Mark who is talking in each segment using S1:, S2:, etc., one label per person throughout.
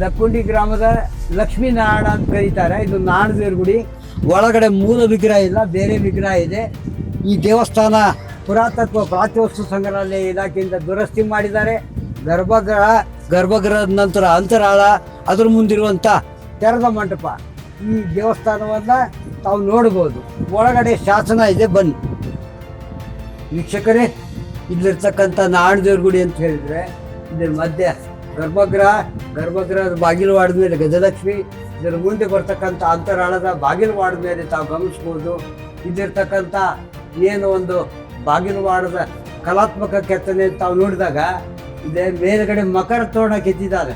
S1: ಲಕ್ಕುಂಡಿ ಗ್ರಾಮದ ಲಕ್ಷ್ಮೀನಾರಾಯಣ ಅಂತ ಕರೀತಾರೆ. ಇದು ನಾಣದೇವ್ರ ಗುಡಿ. ಒಳಗಡೆ ಮೂಲ ವಿಗ್ರಹ ಇಲ್ಲ, ಬೇರೆ ವಿಗ್ರಹ ಇದೆ. ಈ ದೇವಸ್ಥಾನ ಪುರಾತತ್ವ ಪ್ರಾಚ್ಯವಸ್ತು ಸಂಗ್ರಹಾಲಯ ಇಲಾಖೆಯಿಂದ ದುರಸ್ತಿ ಮಾಡಿದ್ದಾರೆ. ಗರ್ಭಗೃಹ, ಗರ್ಭಗೃಹದ ನಂತರ ಅಂತರಾಳ, ಅದ್ರ ಮುಂದಿರುವಂಥ ತೆರೆದ ಮಂಟಪ. ಈ ದೇವಸ್ಥಾನವನ್ನು ತಾವು ನೋಡ್ಬೋದು. ಒಳಗಡೆ ಶಾಸನ ಇದೆ, ಬನ್ನಿ. ವೀಕ್ಷಕರೇ, ಇಲ್ಲಿರ್ತಕ್ಕಂಥ ನಾಡದೇವ್ರ ಗುಡಿ ಅಂತ ಹೇಳಿದರೆ, ಇದ್ರ ಮಧ್ಯೆ ಗರ್ಭಗೃಹ ಗರ್ಭಗೃಹದ ಬಾಗಿಲು ಮೇಲೆ ಗಜಲಕ್ಷ್ಮಿ, ಇದರ ಮುಂದೆ ಬರ್ತಕ್ಕಂಥ ಅಂತರಾಳದ ಬಾಗಿಲು ಮೇಲೆ ತಾವು ಗಮನಿಸ್ಬೋದು. ಇದಿರ್ತಕ್ಕಂಥ ಏನು ಒಂದು ಬಾಗಿಲು ವಾಡದ ಕಲಾತ್ಮಕ ಕೆತ್ತನೆ ತಾವು ನೋಡಿದಾಗ, ಇದೇ ಮೇಲುಗಡೆ ಮಕರ ತೋರಣ ಕೆತ್ತಿದ್ದಾರೆ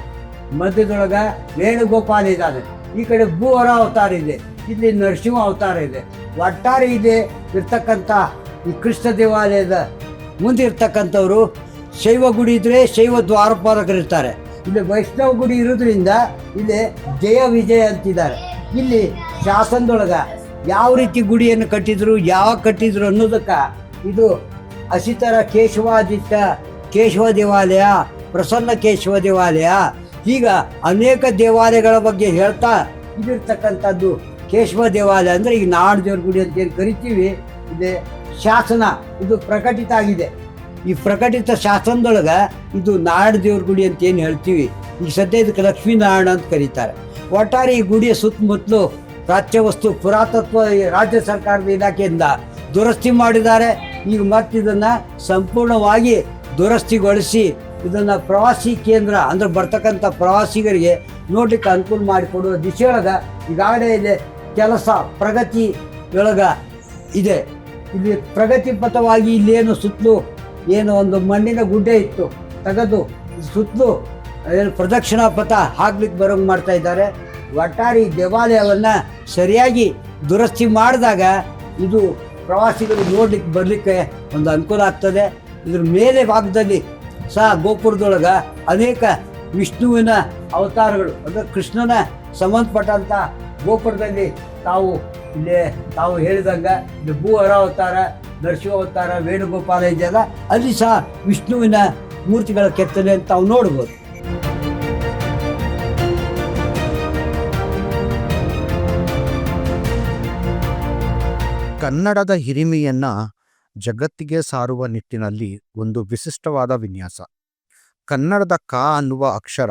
S1: ಮಧ್ಯದೊಳಗ ವೇಣುಗೋಪಾಲ ಇದ್ದಾನೆ. ಈ ಕಡೆ ಭೂವರ ಅವತಾರ ಇದೆ. ಇಲ್ಲಿ ನರಸಿಂಹ ಅವತಾರ ಇದೆ. ಒಟ್ಟಾರೆ ಇದೆ ಇರ್ತಕ್ಕಂಥ ಈ ಕೃಷ್ಣ ದೇವಾಲಯದ ಮುಂದೆ ಇರ್ತಕ್ಕಂಥವ್ರು ಶೈವ ಗುಡಿ ಇದ್ರೆ ಶೈವ ದ್ವಾರಪಾಲಕರಿರ್ತಾರೆ. ಇಲ್ಲಿ ವೈಷ್ಣವ ಗುಡಿ ಇರೋದ್ರಿಂದ ಇಲ್ಲಿ ಜಯ ವಿಜಯ ಅಂತಿದ್ದಾರೆ. ಇಲ್ಲಿ ಶಾಸನದೊಳಗ ಯಾವ ರೀತಿ ಗುಡಿಯನ್ನು ಕಟ್ಟಿದ್ರು ಯಾವಾಗ ಕಟ್ಟಿದ್ರು ಅನ್ನೋದಕ್ಕೆ ಇದು ಅಸಿತರ ಕೇಶವಾದಿತ್ಯ ಕೇಶವ ದೇವಾಲಯ, ಪ್ರಸನ್ನ ಕೇಶವ ದೇವಾಲಯ, ಈಗ ಅನೇಕ ದೇವಾಲಯಗಳ ಬಗ್ಗೆ ಹೇಳ್ತಾ ಇದಿರ್ತಕ್ಕಂಥದ್ದು ಕೇಶವ ದೇವಾಲಯ ಅಂದರೆ ಈಗ ನಾಡದೇವ್ರ ಗುಡಿ ಅಂತ ಏನು ಕರಿತೀವಿ, ಇದೆ ಶಾಸನ, ಇದು ಪ್ರಕಟಿತ ಆಗಿದೆ. ಈ ಪ್ರಕಟಿತ ಶಾಸನದೊಳಗೆ ಇದು ನಾಡ ದೇವ್ರ ಗುಡಿ ಅಂತ ಏನು ಹೇಳ್ತೀವಿ ಈಗ ಸದ್ಯ ಇದಕ್ಕೆ ಲಕ್ಷ್ಮೀನಾರಾಯಣ ಅಂತ ಕರೀತಾರೆ. ಒಟ್ಟಾರೆ ಈ ಗುಡಿಯ ಸುತ್ತಮುತ್ತಲು ಪ್ರಾಚ್ಯವಸ್ತು ಪುರಾತತ್ವ ರಾಜ್ಯ ಸರ್ಕಾರದ ಇಲಾಖೆಯಿಂದ ದುರಸ್ತಿ ಮಾಡಿದ್ದಾರೆ. ಈಗ ಮತ್ತೆ ಇದನ್ನು ಸಂಪೂರ್ಣವಾಗಿ ದುರಸ್ತಿಗೊಳಿಸಿ ಇದನ್ನು ಪ್ರವಾಸಿ ಕೇಂದ್ರ ಅಂದ್ರೆ ಬರ್ತಕ್ಕಂಥ ಪ್ರವಾಸಿಗರಿಗೆ ನೋಡಲಿಕ್ಕೆ ಅನುಕೂಲ ಮಾಡಿಕೊಡುವ ದಿಶೆಯೊಳಗೆ ಈಗಾಗಲೇ ಇದೆ ಕೆಲಸ ಪ್ರಗತಿ ಒಳಗ ಇದೆ. ಇಲ್ಲಿ ಪ್ರಗತಿಪಥವಾಗಿ ಇಲ್ಲೇನು ಸುತ್ತಲೂ ಏನು ಒಂದು ಮಣ್ಣಿನ ಗುಡ್ಡೆ ಇತ್ತು, ತೆಗೆದು ಸುತ್ತಲೂ ಏನು ಪ್ರದಕ್ಷಿಣಾ ಪಥ ಹಾಕ್ಲಿಕ್ಕೆ ಬರೋಂಗೆ ಮಾಡ್ತಾ ಇದ್ದಾರೆ. ಒಟ್ಟಾರಿ ದೇವಾಲಯವನ್ನು ಸರಿಯಾಗಿ ದುರಸ್ತಿ ಮಾಡಿದಾಗ ಇದು ಪ್ರವಾಸಿಗರು ನೋಡ್ಲಿಕ್ಕೆ ಬರಲಿಕ್ಕೆ ಒಂದು ಅನುಕೂಲ ಆಗ್ತದೆ. ಇದ್ರ ಮೇಲೆ ಭಾಗದಲ್ಲಿ ಸಹ ಗೋಪುರದೊಳಗೆ ಅನೇಕ ವಿಷ್ಣುವಿನ ಅವತಾರಗಳು, ಅಂದರೆ ಕೃಷ್ಣನ ಸಂಬಂಧಪಟ್ಟಂಥ ಗೋಪುರದಲ್ಲಿ ತಾವು ಇಲ್ಲಿ ತಾವು ಹೇಳಿದಂಗೆ ಇಲ್ಲಿ ಭೂ ಅವತಾರ, ನರಸಿಂಹ ಅವತಾರ, ವೇಣುಗೋಪಾಲ ಇದೆಯಲ್ಲ, ಅಲ್ಲಿ ಸಹ ವಿಷ್ಣುವಿನ ಮೂರ್ತಿಗಳ ಕೆತ್ತನೆ ಅಂತ ತಾವು ನೋಡ್ಬೋದು.
S2: ಕನ್ನಡದ ಹಿರಿಮೆಯನ್ನ ಜಗತ್ತಿಗೆ ಸಾರುವ ನಿಟ್ಟಿನಲ್ಲಿ ಒಂದು ವಿಶಿಷ್ಟವಾದ ವಿನ್ಯಾಸ. ಕನ್ನಡದ ಕ ಅನ್ನುವ ಅಕ್ಷರ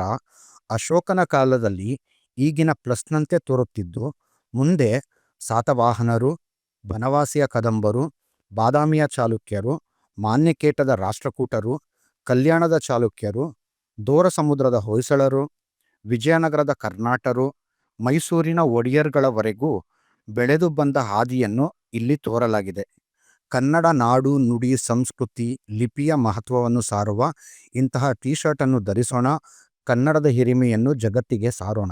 S2: ಅಶೋಕನ ಕಾಲದಲ್ಲಿ ಈಗಿನ ಪ್ಲಸ್ನಂತೆ ತೋರುತ್ತಿದ್ದು, ಮುಂದೆ ಸಾತವಾಹನರು, ಬನವಾಸಿಯ ಕದಂಬರು, ಬಾದಾಮಿಯ ಚಾಲುಕ್ಯರು, ಮಾನ್ಯಕೇಟದ ರಾಷ್ಟ್ರಕೂಟರು, ಕಲ್ಯಾಣದ ಚಾಲುಕ್ಯರು, ದೋರ ಸಮುದ್ರದ ಹೊಯ್ಸಳರು, ವಿಜಯನಗರದ ಕರ್ನಾಟರು, ಮೈಸೂರಿನ ಒಡಿಯರ್ಗಳವರೆಗೂ ಬೆಳೆದು ಬಂದ ಹಾದಿಯನ್ನು ಇಲ್ಲಿ ತೋರಲಾಗಿದೆ. ಕನ್ನಡ ನಾಡು, ನುಡಿ, ಸಂಸ್ಕೃತಿ, ಲಿಪಿಯ ಮಹತ್ವವನ್ನು ಸಾರುವ ಇಂತಹ ಟೀ ಶರ್ಟನ್ನು ಧರಿಸೋಣ, ಕನ್ನಡದ ಹಿರಿಮೆಯನ್ನು ಜಗತ್ತಿಗೆ ಸಾರೋಣ.